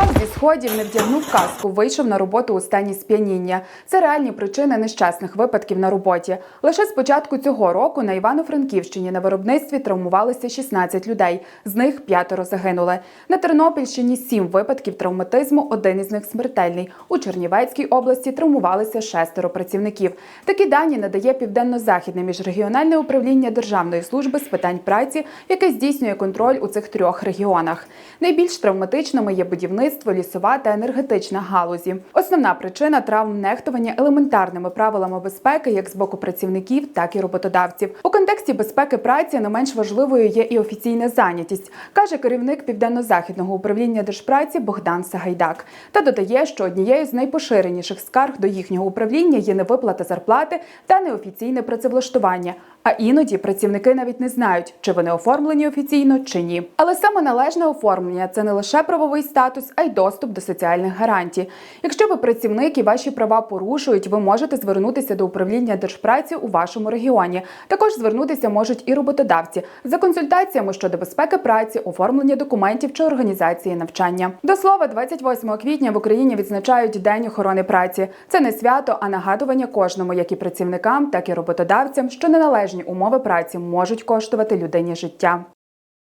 Впав зі сходів, не вдягнув каску, вийшов на роботу у стані сп'яніння. Це реальні причини нещасних випадків на роботі. Лише з початку цього року на Івано-Франківщині на виробництві травмувалися 16 людей, з них п'ятеро загинули. На Тернопільщині сім випадків травматизму, один із них смертельний. У Чернівецькій області травмувалися шестеро працівників. Такі дані надає Південно-Західне міжрегіональне управління Державної служби з питань праці, яке здійснює контроль у цих трьох регіонах. Найбільш травматичними є будівництво, лісова та енергетична галузі. Основна причина травм нехтування елементарними правилами безпеки як з боку працівників, так і роботодавців. У контексті безпеки праці не менш важливою є і офіційна зайнятість, каже керівник південно-західного управління держпраці Богдан Сагайдак. Та додає, що однією з найпоширеніших скарг до їхнього управління є невиплата зарплати та неофіційне працевлаштування. А іноді працівники навіть не знають, чи вони оформлені офіційно чи ні. Але саме належне оформлення це не лише правовий статус, а й доступ до соціальних гарантій. Якщо ви працівник і ваші права порушують, ви можете звернутися до управління держпраці у вашому регіоні. Також звернутися можуть і роботодавці за консультаціями щодо безпеки праці, оформлення документів чи організації навчання. До слова, 28 квітня в Україні відзначають День охорони праці. Це не свято, а нагадування кожному, як і працівникам, так і роботодавцям, що неналежні умови праці можуть коштувати людині життя.